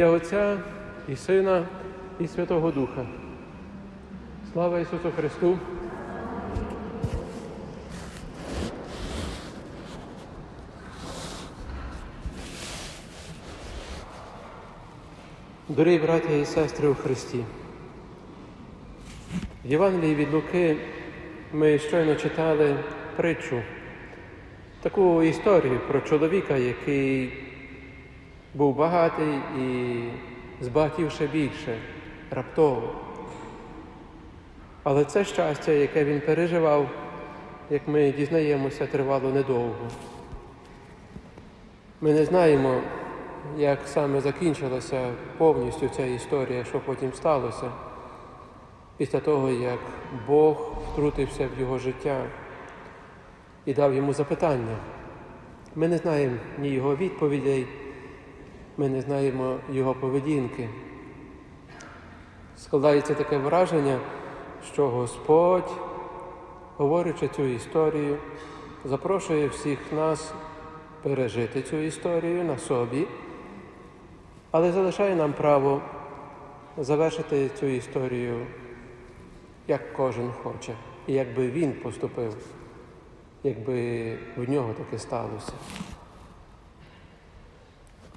Ім'я Отця і Сина, і Святого Духа. Слава Ісусу Христу! Дорогі браття і сестри у Христі, в Євангелії від Луки ми щойно читали притчу, таку історію про чоловіка, який був багатий і збагатів ще більше раптово. Але це щастя, яке він переживав, як ми дізнаємося, тривало недовго. Ми не знаємо, як саме закінчилася повністю ця історія, що потім сталося, після того, як Бог втрутився в його життя і дав йому запитання. Ми не знаємо ні його відповідей, ми не знаємо його поведінки. Складається таке враження, що Господь, говорячи цю історію, запрошує всіх нас пережити цю історію на собі, але залишає нам право завершити цю історію, як кожен хоче, і як би він поступив, якби в нього таке сталося.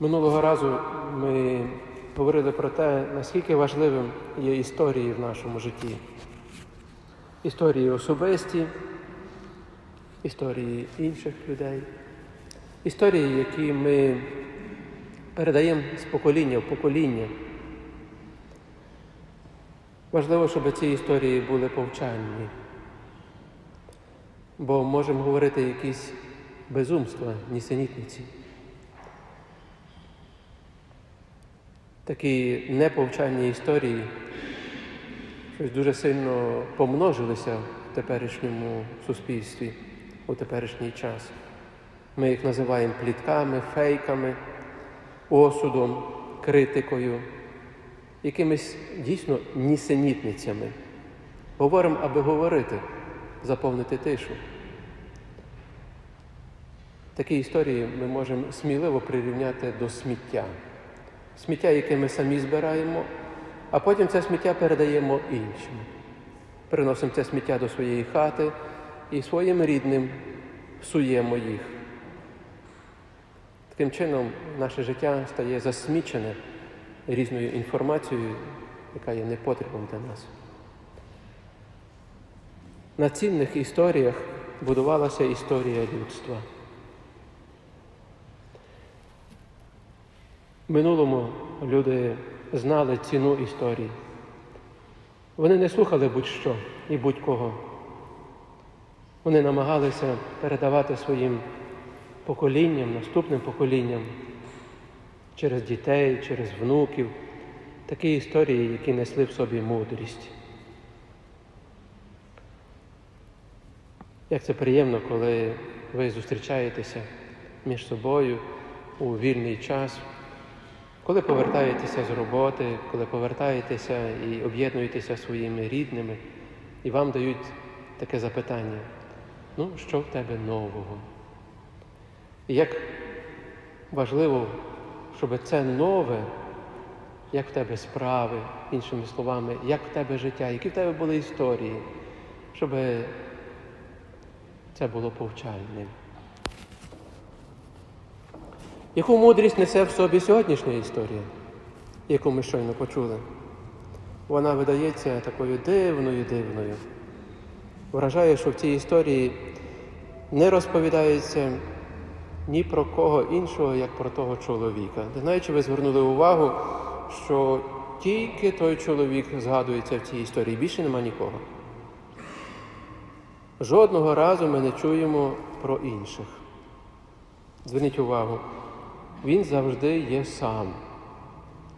Минулого разу ми говорили про те, наскільки важливим є історії в нашому житті. Історії особисті, історії інших людей, історії, які ми передаємо з покоління в покоління. Важливо, щоб ці історії були повчальні, бо можемо говорити якісь безумства, нісенітниці. Такі неповчальні історії щось дуже сильно помножилися в теперішньому суспільстві у теперішній час. Ми їх називаємо плітками, фейками, осудом, критикою, якимись дійсно нісенітницями. Говоримо, аби говорити, заповнити тишу. Такі історії ми можемо сміливо прирівняти до сміття. Сміття, яке ми самі збираємо, а потім це сміття передаємо іншим. Приносимо це сміття до своєї хати і своїм рідним псуємо їх. Таким чином, наше життя стає засмічене різною інформацією, яка є непотребом для нас. На цінних історіях будувалася історія людства. Минулому люди знали ціну історії. Вони не слухали будь-що і будь-кого. Вони намагалися передавати своїм поколінням, наступним поколінням через дітей, через внуків такі історії, які несли в собі мудрість. Як це приємно, коли ви зустрічаєтеся між собою у вільний час. Коли повертаєтеся з роботи, коли повертаєтеся і об'єднуєтеся своїми рідними, і вам дають таке запитання, ну, що в тебе нового? І як важливо, щоб це нове, як в тебе справи, іншими словами, як в тебе життя, які в тебе були історії, щоб це було повчальним. Яку мудрість несе в собі сьогоднішня історія, яку ми щойно почули? Вона видається такою дивною, дивною. Вражає, що в цій історії не розповідається ні про кого іншого, як про того чоловіка. Не знаю, чи ви звернули увагу, що тільки той чоловік згадується в цій історії, більше нема нікого. Жодного разу ми не чуємо про інших. Зверніть увагу, він завжди є сам,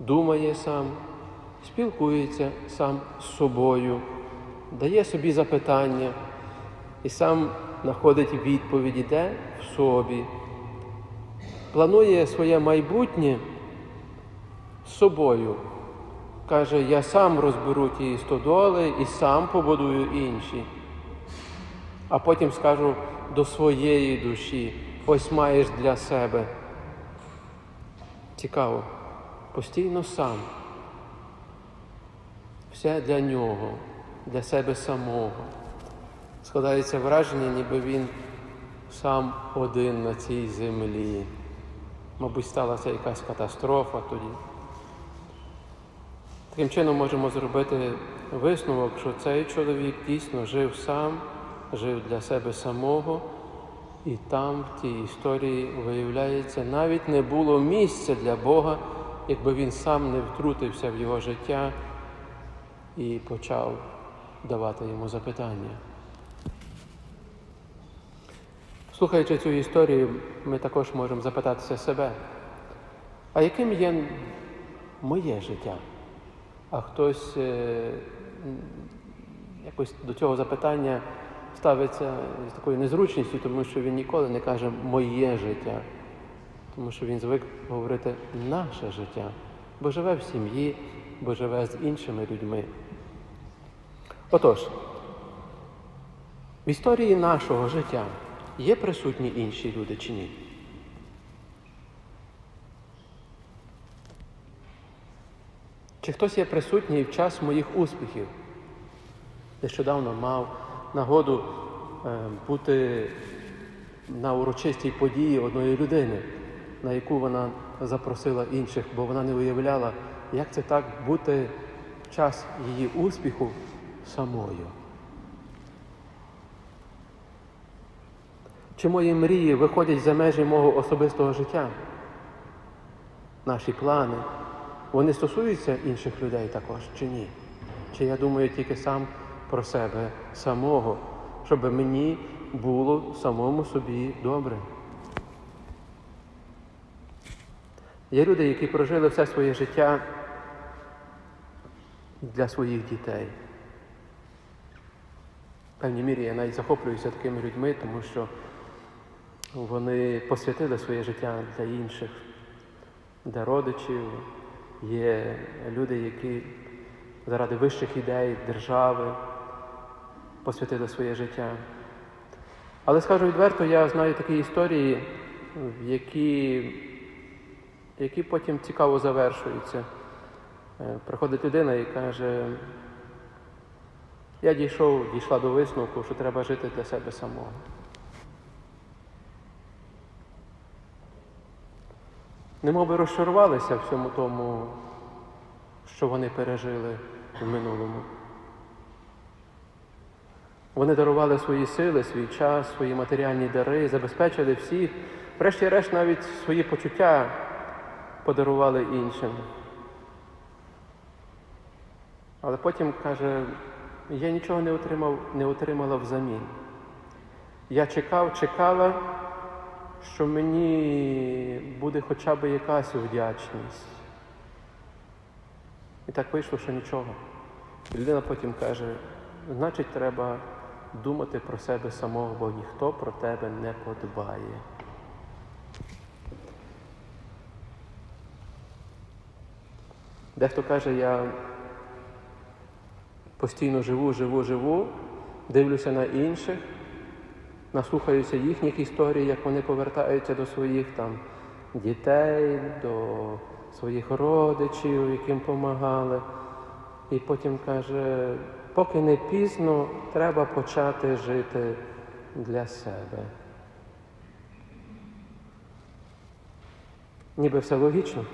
думає сам, спілкується сам з собою, дає собі запитання і сам знаходить відповіді де в собі, планує своє майбутнє з собою. Каже, я сам розберу ті стодоли і сам побудую інші. А потім скажу до своєї душі, ось маєш для себе. Цікаво. постійно сам. Все для нього, для себе самого. Складається враження, ніби він сам один на цій землі. Мабуть, сталася якась катастрофа тоді. Таким чином можемо зробити висновок, що цей чоловік дійсно жив сам, жив для себе самого, і там, в тій історії, виявляється, навіть не було місця для Бога, якби він сам не втрутився в його життя і почав давати йому запитання. Слухаючи цю історію, ми також можемо запитатися себе, а яким є моє життя? А хтось е, якось до цього запитання ставиться з такою незручністю, тому що він ніколи не каже моє життя, тому що він звик говорити наше життя, бо живе в сім'ї, бо живе з іншими людьми. Отож, в історії нашого життя є присутні інші люди чи ні? Чи хтось є присутній в час моїх успіхів? Нещодавно мав нагоду е, бути на урочистій події одної людини, на яку вона запросила інших, бо вона не уявляла, як це так бути в час її успіху самою. Чи мої мрії виходять за межі мого особистого життя? Наші плани, вони стосуються інших людей також чи ні? Чи я думаю тільки сам про себе самого, щоб мені було самому собі добре? Є люди, які прожили все своє життя для своїх дітей. В певній мірі я навіть захоплююся такими людьми, тому що вони посвятили своє життя для інших, для родичів. Є люди, які заради вищих ідей, держави посвятили своє життя. Але скажу відверто, я знаю такі історії, які, які потім цікаво завершуються. Е, Приходить людина і каже, я дійшов, дійшла до висновку, що треба жити для себе самого. Немов би розчарувалися всьому тому, що вони пережили в минулому. Вони дарували свої сили, свій час, свої матеріальні дари, забезпечили всіх, врешті-решт навіть свої почуття подарували іншим. Але потім каже, я нічого не отримав, не отримала взамін. Я чекав, чекала, що мені буде хоча б якась вдячність. І так вийшло, що нічого. І людина потім каже, значить, треба думати про себе самого, бо ніхто про тебе не подбає. Дехто каже, я постійно живу, живу, живу, дивлюся на інших, наслухаюся їхніх історій, як вони повертаються до своїх там дітей, до своїх родичів, яким допомагали. І потім каже, поки не пізно, треба почати жити для себе. Ніби все логічно.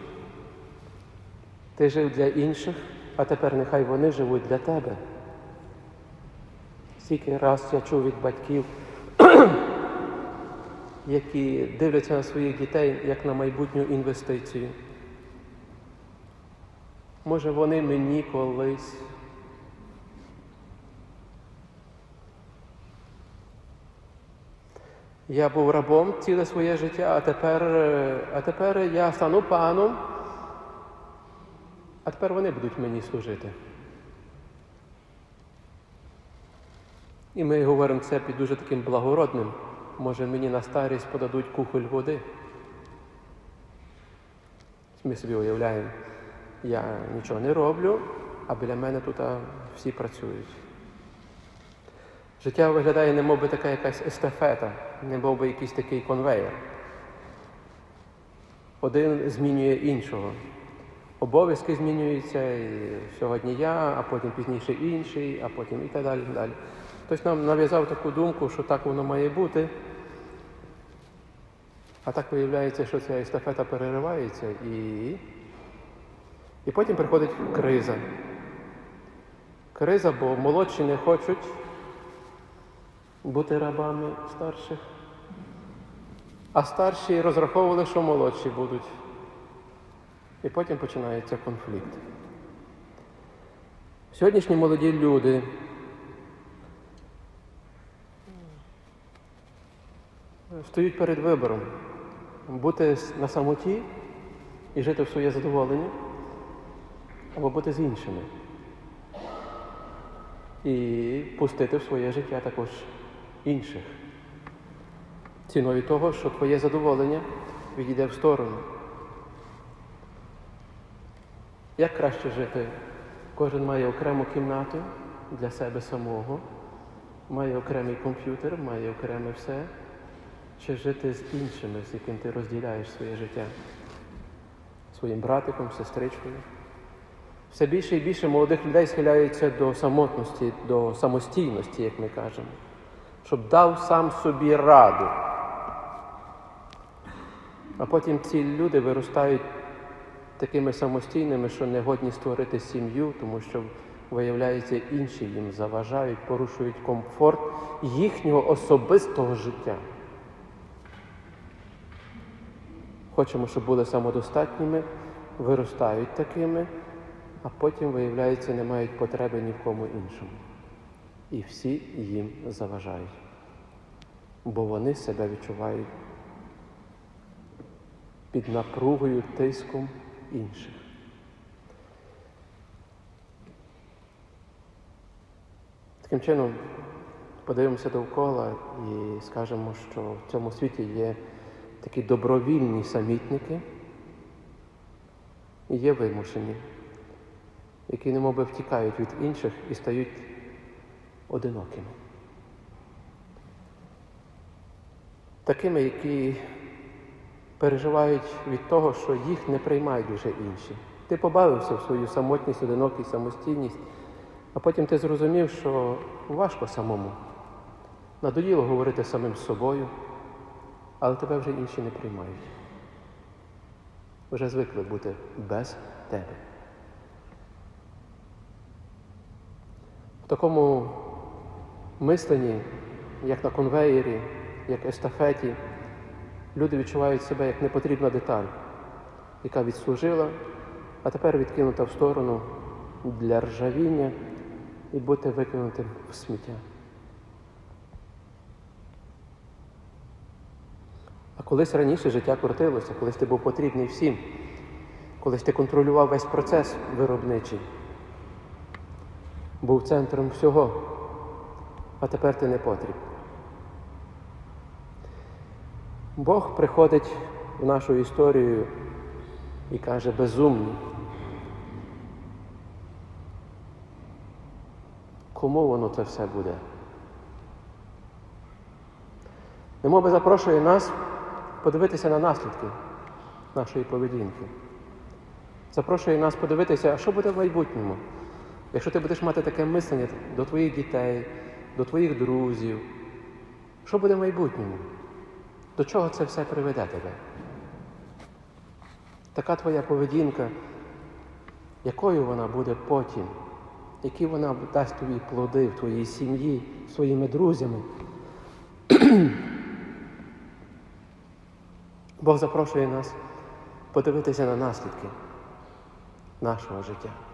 Ти жив для інших, а тепер нехай вони живуть для тебе. Скільки раз я чув від батьків, які дивляться на своїх дітей як на майбутню інвестицію. Може, вони мені колись. Я був рабом ціле своє життя, а тепер, е, а тепер я стану паном, а тепер вони будуть мені служити. І ми говоримо це під дуже таким благородним. Може, мені на старість подадуть кухоль води. Ми собі уявляємо, я нічого не роблю, а біля мене тут всі працюють. Життя виглядає, не би така якась естафета, не мов би якийсь такий конвейер. Один змінює іншого. обов'язки змінюються, і сьогодні я, а потім пізніше інший, а потім і так далі. і далі. Хтось нам нав'язав таку думку, що так воно має бути. А так виявляється, що ця естафета переривається і, і потім приходить криза. Криза, бо молодші не хочуть бути рабами старших, а старші розраховували, що молодші будуть. І потім починається конфлікт. Сьогоднішні молоді люди стоять перед вибором бути на самоті і жити в своє задоволення, або бути з іншими. І пустити в своє життя також інших. Ціною того, що твоє задоволення відійде в сторону. Як краще жити? Кожен має окрему кімнату для себе самого, має окремий комп'ютер, має окреме все, чи жити з іншими, з яким ти розділяєш своє життя, своїм братиком, сестричкою. Все більше і більше молодих людей схиляються до самотності, до самостійності, як ми кажемо, щоб дав сам собі раду. А потім ці люди виростають такими самостійними, що не годні створити сім'ю, тому що, виявляється, інші їм заважають, порушують комфорт їхнього особистого життя. Хочемо, щоб були самодостатніми, виростають такими, а потім, виявляється, не мають потреби ні в кому іншому. І всі їм заважають, бо вони себе відчувають під напругою, тиском інших. Таким чином, подивимося довкола і скажемо, що в цьому світі є такі добровільні самітники і є вимушені, які немоби втікають від інших і стають одинокими. Такими, які переживають від того, що їх не приймають вже інші. Ти побавився в свою самотність, одинокість, самостійність, а потім ти зрозумів, що важко самому. Надоїло говорити самим з собою, але тебе вже інші не приймають. Вже звикли бути без тебе. В такому мисленні, як на конвеєрі, як естафеті, люди відчувають себе як непотрібна деталь, яка відслужила, а тепер відкинута в сторону для ржавіння і бути викинутим в сміття. А колись раніше життя крутилося, колись ти був потрібний всім, колись ти контролював весь процес виробничий, був центром всього, а тепер ти не потріб. Бог приходить в нашу історію і каже безумні. Кому воно це все буде? Немоби запрошує нас подивитися на наслідки нашої поведінки. Запрошує нас подивитися, а що буде в майбутньому. Якщо ти будеш мати таке мислення до твоїх дітей, до твоїх друзів, що буде в майбутньому? До чого це все приведе тебе? Така твоя поведінка, якою вона буде потім, які вона дасть тобі плоди в твоїй сім'ї, своїми друзями. Бог запрошує нас подивитися на наслідки нашого життя.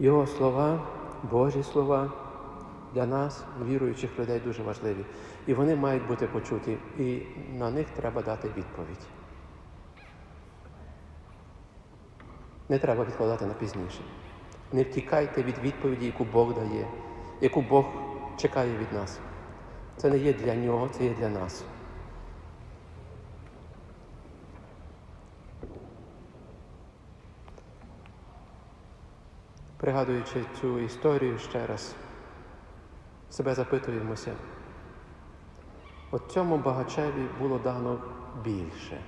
Його слова, Божі слова для нас, віруючих людей, дуже важливі. І вони мають бути почуті, і на них треба дати відповідь. Не треба відкладати на пізніше. Не втікайте від відповіді, яку Бог дає, яку Бог чекає від нас. Це не є для нього, це є для нас. Пригадуючи цю історію ще раз, себе запитуємося, От цьому багачеві було дано більше.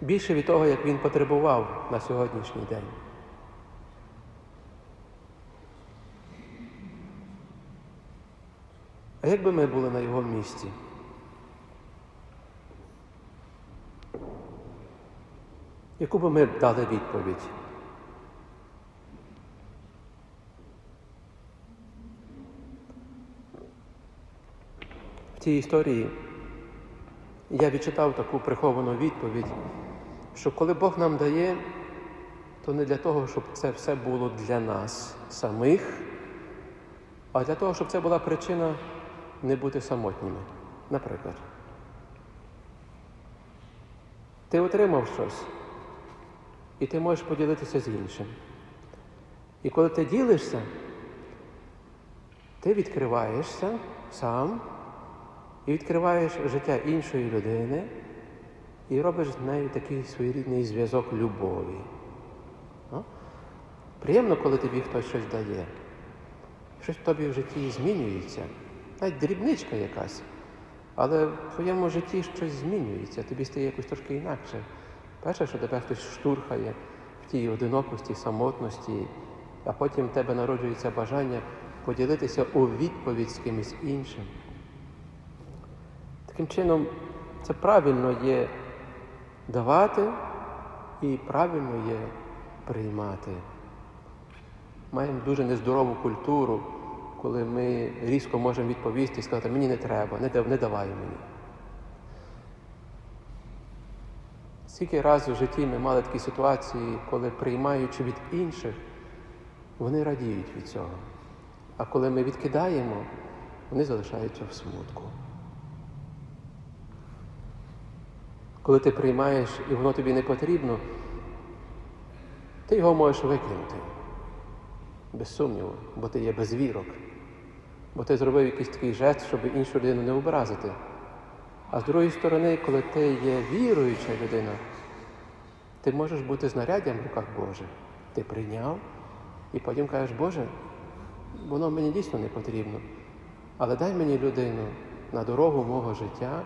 Більше від того, як він потребував на сьогоднішній день. А як би ми були на його місці? Яку би ми дали відповідь? В цій історії я відчитав таку приховану відповідь, що коли Бог нам дає, то не для того, щоб це все було для нас самих, а для того, щоб це була причина не бути самотніми. Наприклад, ти отримав щось, і ти можеш поділитися з іншим. І коли ти ділишся, ти відкриваєшся сам і відкриваєш життя іншої людини і робиш з нею такий своєрідний зв'язок любові. Приємно, коли тобі хтось щось дає. Щось в тобі в житті змінюється. Навіть дрібничка якась. Але в твоєму житті щось змінюється, тобі стає якось трошки інакше. Перше, що тебе хтось штурхає в тій одинокості, самотності, а потім в тебе народжується бажання поділитися у відповідь з кимось іншим. Таким чином, це правильно є давати і правильно є приймати. Маємо дуже нездорову культуру, коли ми різко можемо відповісти і сказати, мені не треба, не, давай мені. Скільки разів в житті ми мали такі ситуації, коли приймаючи від інших, вони радіють від цього. А коли ми відкидаємо, вони залишаються в смутку. Коли ти приймаєш і воно тобі не потрібно, ти його можеш викинути. Без сумніву, бо ти є безвірок. Бо ти зробив якийсь такий жест, щоб іншу людину не образити. А з другої сторони, коли ти є віруюча людина, ти можеш бути знаряддям в руках Божих. Ти прийняв і потім кажеш, Боже, воно мені дійсно не потрібно. Але дай мені людину на дорогу мого життя,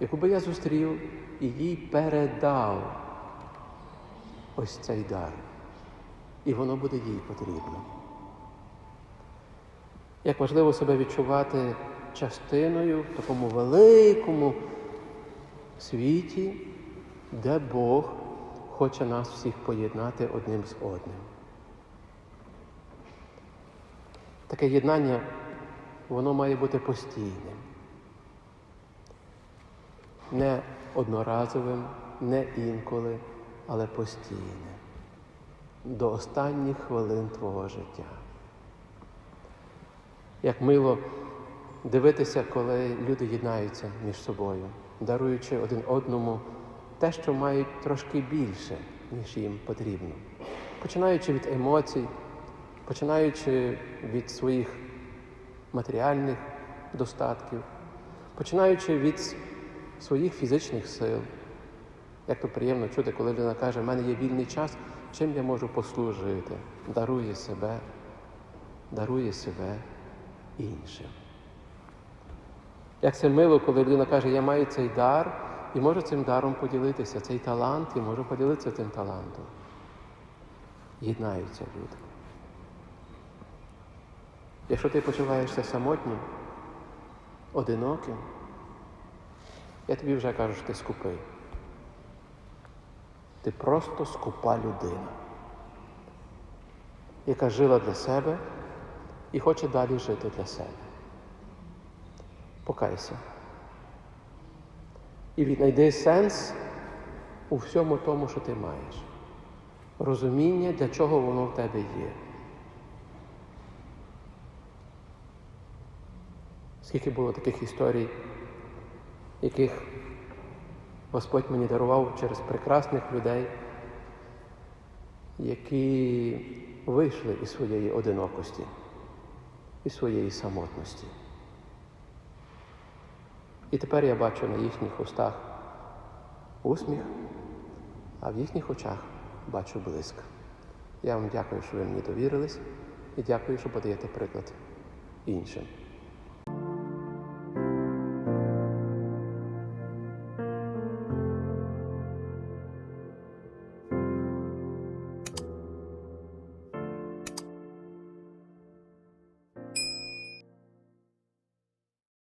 яку би я зустрів і їй передав ось цей дар. І воно буде їй потрібно. Як важливо себе відчувати частиною в такому великому світі, де Бог хоче нас всіх поєднати одним з одним. Таке єднання, воно має бути постійним, не одноразовим, не інколи, але постійним. До останніх хвилин твого життя. Як мило дивитися, коли люди єднаються між собою, даруючи один одному те, що мають трошки більше, ніж їм потрібно. Починаючи від емоцій, починаючи від своїх матеріальних достатків, починаючи від своїх фізичних сил. Як то приємно чути, коли людина каже, в мене є вільний час, чим я можу послужити, дарує себе, дарує себе іншим. Як це мило, коли людина каже, я маю цей дар і можу цим даром поділитися, цей талант і можу поділитися цим талантом. Єднаються люди. Якщо ти почуваєшся самотнім, одиноким, я тобі вже кажу, що ти скупий. Ти просто скупа людина, яка жила для себе і хоче далі жити для себе. Покайся. І віднайди сенс у всьому тому, що ти маєш. Розуміння, для чого воно в тебе є. Скільки було таких історій, яких Господь мені дарував через прекрасних людей, які вийшли із своєї одинокості, із своєї самотності. І тепер я бачу на їхніх устах усміх, а в їхніх очах бачу блиск. Я вам дякую, що ви мені довірились, і дякую, що подаєте приклад іншим.